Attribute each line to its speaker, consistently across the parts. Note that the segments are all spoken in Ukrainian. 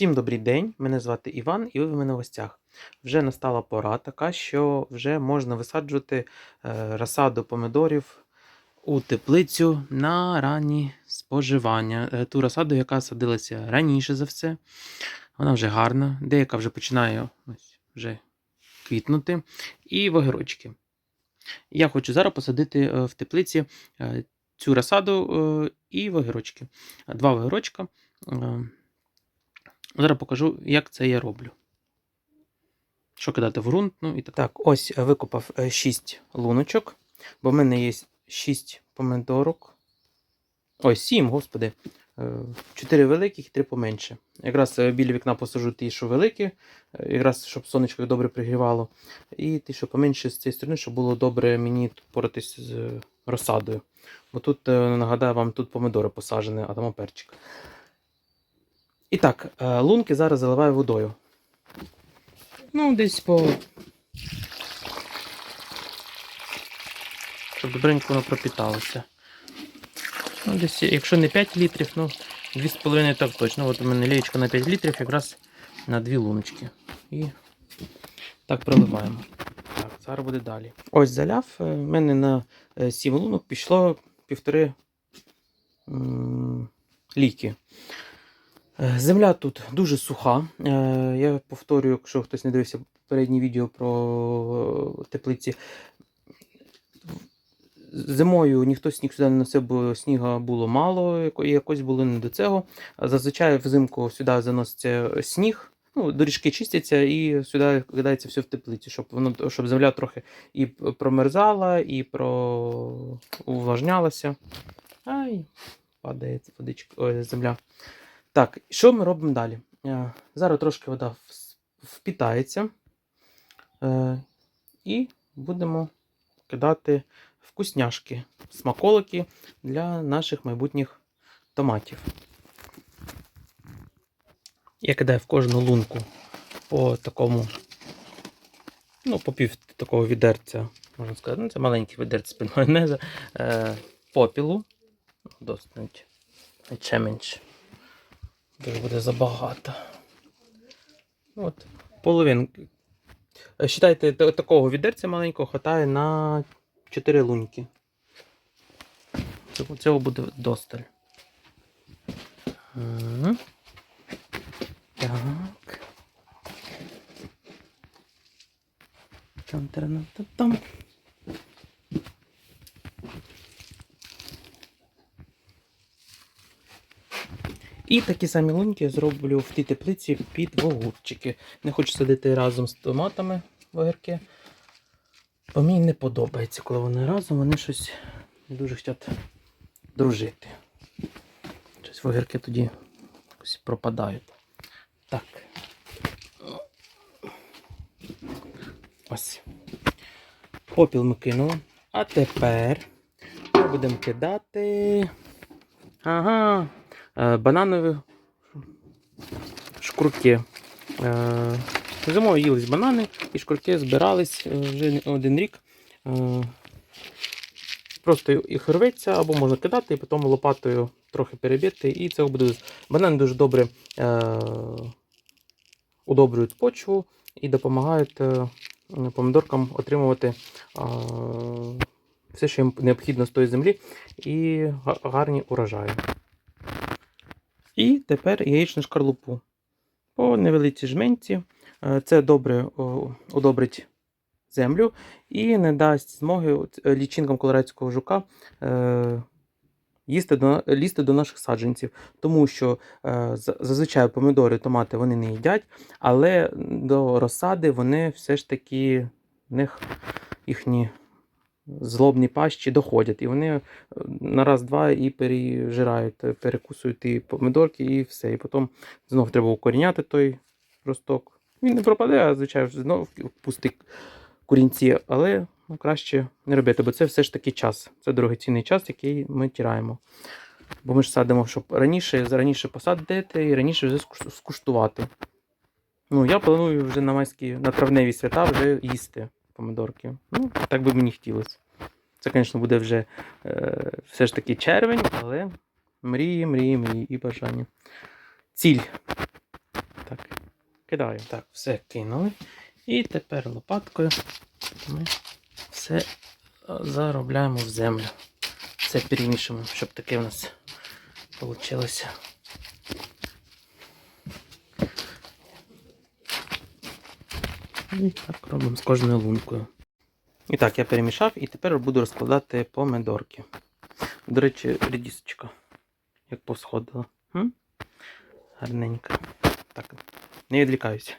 Speaker 1: Всім добрий день, мене звати Іван, і ви в мене в гостях. Вже настала пора така, що вже можна висаджувати е, розсаду помидорів у теплицю на ранні споживання. Е, Ту розсаду, яка садилася раніше за все. Вона вже гарна, деяка вже починає ось, вже квітнути. І в огірочки. Я хочу зараз посадити е, в теплиці цю розсаду і в огірочки. Два огірочка. Е, Зараз покажу, як це я роблю. Що кидати в ґрунт, ну і так. Так, ось е, викопав 6 луночок, бо в мене є 6 помидорок. Ой, 7, господи. 4 великих і 3 поменше. Якраз е, біля вікна посажу ті, що великі, е, якраз щоб сонечко добре пригрівало. І ті, що поменше з цієї сторони, щоб було добре мені тут поратись з е, розсадою. Бо тут, е, нагадаю вам, тут помидори посаджені, а там перчик. І так, е, лунки зараз заливаю водою. Ну, десь по. Щоб добренько воно пропіталося. Ну, десь, якщо не 5 літрів, ну 2,5 так точно. От у мене лієчка на 5 літрів, якраз на 2 луночки. І так проливаємо. Так, зараз буде далі. Ось заляв. У мене на 7 лунок пішло півтори ліки. Е, Земля тут дуже суха. Е, Я повторюю, якщо хтось не дивився попереднє відео про е, теплиці. Зимою ніхто сніг сюди не носив, бо сніга було мало, і якось було не до цього. Зазвичай взимку сюди заноситься сніг, ну, доріжки чистяться і сюди кидається все в теплиці, щоб воно щоб земля трохи і промерзала, і про... увлажнялася. Ай, падає водичка, земля. Так, що ми робимо далі? Е, Зараз трошки вода впітається. Е, І будемо кидати вкусняшки, смаколики для наших майбутніх томатів. Я кидаю в кожну лунку по такому, ну, по пів такого відерця, можна сказати, ну, це маленький відерце з-під майонеза, е, попілу. Досить ще. Дуже буде забагато. От, половинки. Е, Считайте, такого відерця маленького хватає на 4 луньки. Цього, цього буде досталь. Так. там І такі самі луньки я зроблю в тій теплиці під огурчики. Не хочу садити разом з томатами огірки. Бо мені не подобається, коли вони разом, вони щось дуже хочуть дружити. Щось огірки тоді якось пропадають. Так. Ось. Попіл ми кинули. А тепер будемо кидати. Ага. Е, Бананові шкурки. Е, Зимою їлись банани і шкурки збирались е, вже один рік. Просто їх рветься або можна кидати, і потім лопатою трохи перебити. І це буде. Банани дуже добре удобрюють почву і допомагають помідоркам отримувати все, що їм необхідно з тої землі, і гарні урожаї. І тепер яєчну шкарлупу. По невеликій жменці. Е, Це добре о, удобрить землю і не дасть змоги е, лічинкам колорадського жука е, їсти до, лізти до наших саджанців. Тому що зазвичай помідори, томати вони не їдять, але до розсади вони все ж таки них їхні злобні пащі доходять. І вони е, на раз-два і пережирають, е, перекусують і помидорки, і все. І потім знов треба укоріняти той росток. Він не пропаде, а звичайно знов пустить корінці, але ну, краще не робити, бо це все ж таки час. Це дорогоцінний час, який ми тираємо. Бо ми ж садимо, щоб раніше, раніше посадити і раніше вже скуштувати. Ну, я планую вже на майські, на травневі свята вже їсти помидорки. Ну, так би мені хотілося. Це, звісно, буде вже е, все ж таки червень, але мрії, мрії, мрії і бажання. Ціль Кидаю. Так, все кинули. І тепер лопаткою ми все е, заробляємо в землю. Все перемішуємо, щоб таке у нас вийшло. І так робимо з кожною лункою. І так, я перемішав і тепер буду розкладати помидорки. До речі, рідісочка, як посходила. Гарненько. Так, не відлікаюся.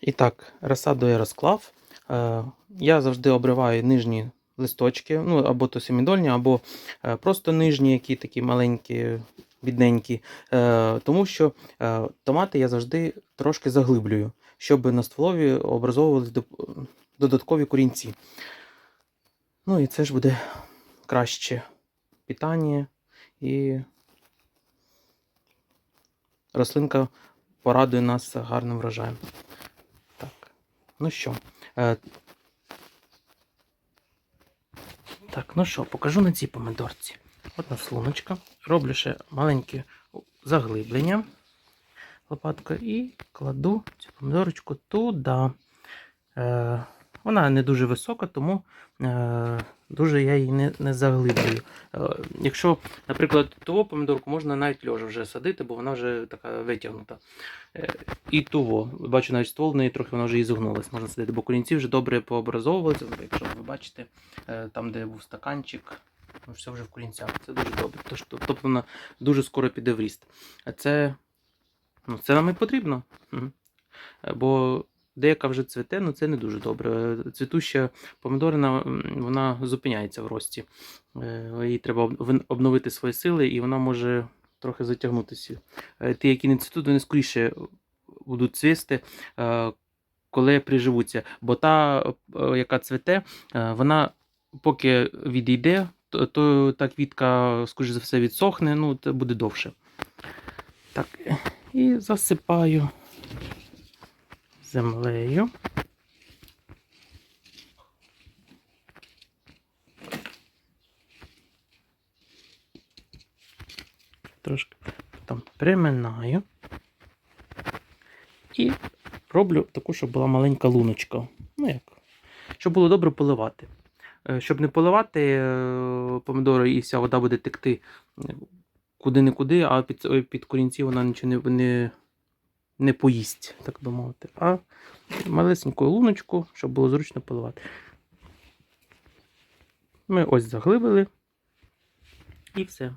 Speaker 1: І так, розсаду я розклав. Е, я завжди обриваю нижні листочки, ну або то семідольні, або е, просто нижні, які такі маленькі, бідненькі. Е, тому що томати я завжди трошки заглиблюю, щоб на стволові образовувалися додаткові корінці. Ну і це ж буде краще питання і рослинка порадує нас гарним врожаєм. Так, ну що. Е, так, ну що, покажу на цій помидорці. От на слуночка. Роблю ще маленьке заглиблення лопаткою і кладу цю помидорочку туди. Вона не дуже висока, тому е, дуже я її не, не заглиблюю. Е, якщо, наприклад, того помидорку можна навіть льожа вже садити, бо вона вже така витягнута. Е, і того. Бачу, навіть ствол в неї трохи вона вже і зогнулась, можна садити, бо корінці вже добре пообразовувалися. Якщо ви бачите, е, там, де був стаканчик, ну, все вже в корінцях. Це дуже добре. Тож, тобто вона дуже скоро піде в ріст. А це, ну, це нам і потрібно. Е, Бо деяка вже цвіте, ну це не дуже добре. Цвітуща помідорина вона зупиняється в рості. Е, Їй треба обновити свої сили, і вона може трохи затягнутися. Е, Ті, які не цвітуть, вони скоріше будуть цвісти, е, коли приживуться. Бо та, е, яка цвіте, е, вона поки відійде, то, то та квітка, скоріш за все, відсохне, ну, буде довше. Так, і засипаю землею. Трошки там приминаю. І роблю таку, щоб була маленька луночка. Ну як? Щоб було добре поливати. Е, Щоб не поливати е, помідори і вся вода буде текти е, куди-не-куди, а під, під корінці вона нічого не, не, не поїсть, так би мовити. А малесеньку луночку, щоб було зручно поливати. Ми ось заглибили. І все.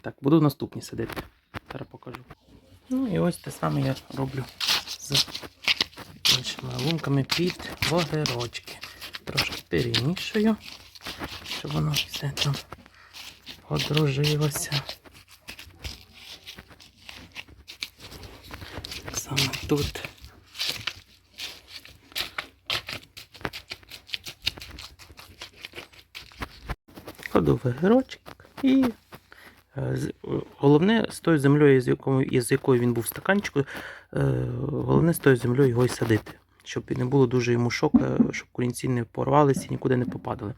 Speaker 1: Так, буду в наступній сидити. Зараз покажу. Ну і ось те саме я роблю з іншими лунками під вогерочки. Трошки перемішую, щоб воно все там подружилося. Само тут. Ходовий герочок і е, головне з тою землею, з якою, він був в стаканчику, е, головне з тою землею його й садити. Щоб не було дуже йому шока, щоб корінці не порвалися і нікуди не попадали.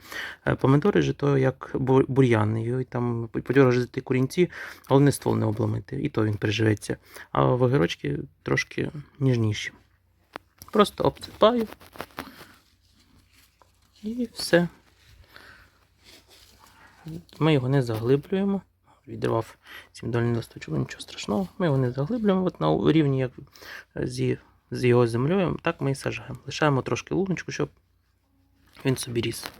Speaker 1: Е, Помидори ж то як бу- бур'ян, і там подьорожити корінці, головне ствол не обломити, і то він приживеться. А вогірочки трошки ніжніші. Просто обсипаю і все. Ми його не заглиблюємо. Відривав сімдольний листочок, нічого страшного. Ми його не заглиблюємо от на рівні, як зі, з його землею. Так ми і сажаємо. Лишаємо трошки луночку, щоб він собі ріс.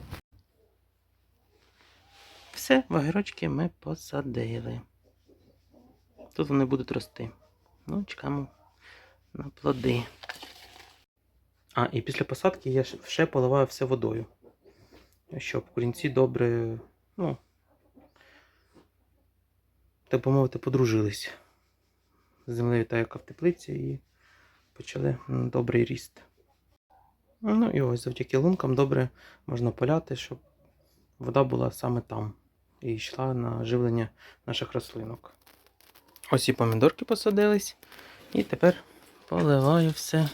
Speaker 1: Все, вагірочки ми посадили. Тут вони будуть рости. Ну, чекаємо на плоди. А, і після посадки я ще- поливаю все водою. Щоб корінці добре, ну, так би мовити, подружились з землею та яка в теплиці і почали добрий ріст. Ну і ось завдяки лункам добре можна поляти, щоб вода була саме там і йшла на живлення наших рослинок. Ось і помідорки посадились. І тепер поливаю все.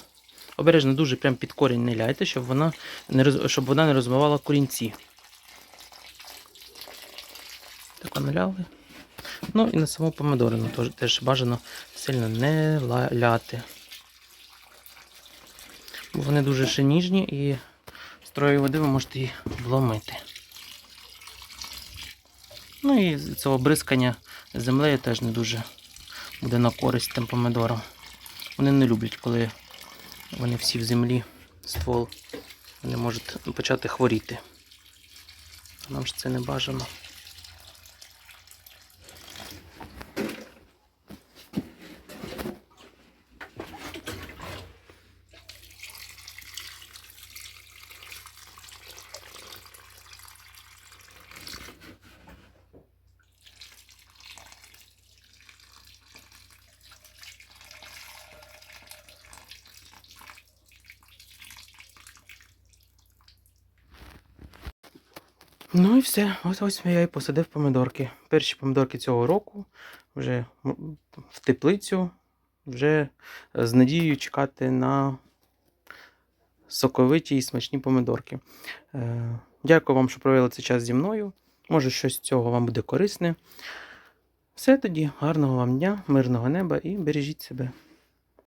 Speaker 1: Обережно дуже прям під корінь не ляйте, щоб вона не, роз... щоб вона не розмивала корінці. Так наляли. Ну і на саму помидорину теж, бажано сильно не ляти. Вони дуже ще ніжні і строю води ви можете її вломити. Ну і з цього бризкання землею теж не дуже буде на користь тим помидорам. Вони не люблять, коли вони всі в землі, ствол, вони можуть почати хворіти. Нам ж це не бажано. Ну і все. Ось ось я і посадив помидорки. Перші помидорки цього року вже в теплицю, вже з надією чекати на соковиті і смачні помидорки. Е, Дякую вам, що провели цей час зі мною. Може, щось з цього вам буде корисне. Все тоді, гарного вам дня, мирного неба і бережіть себе.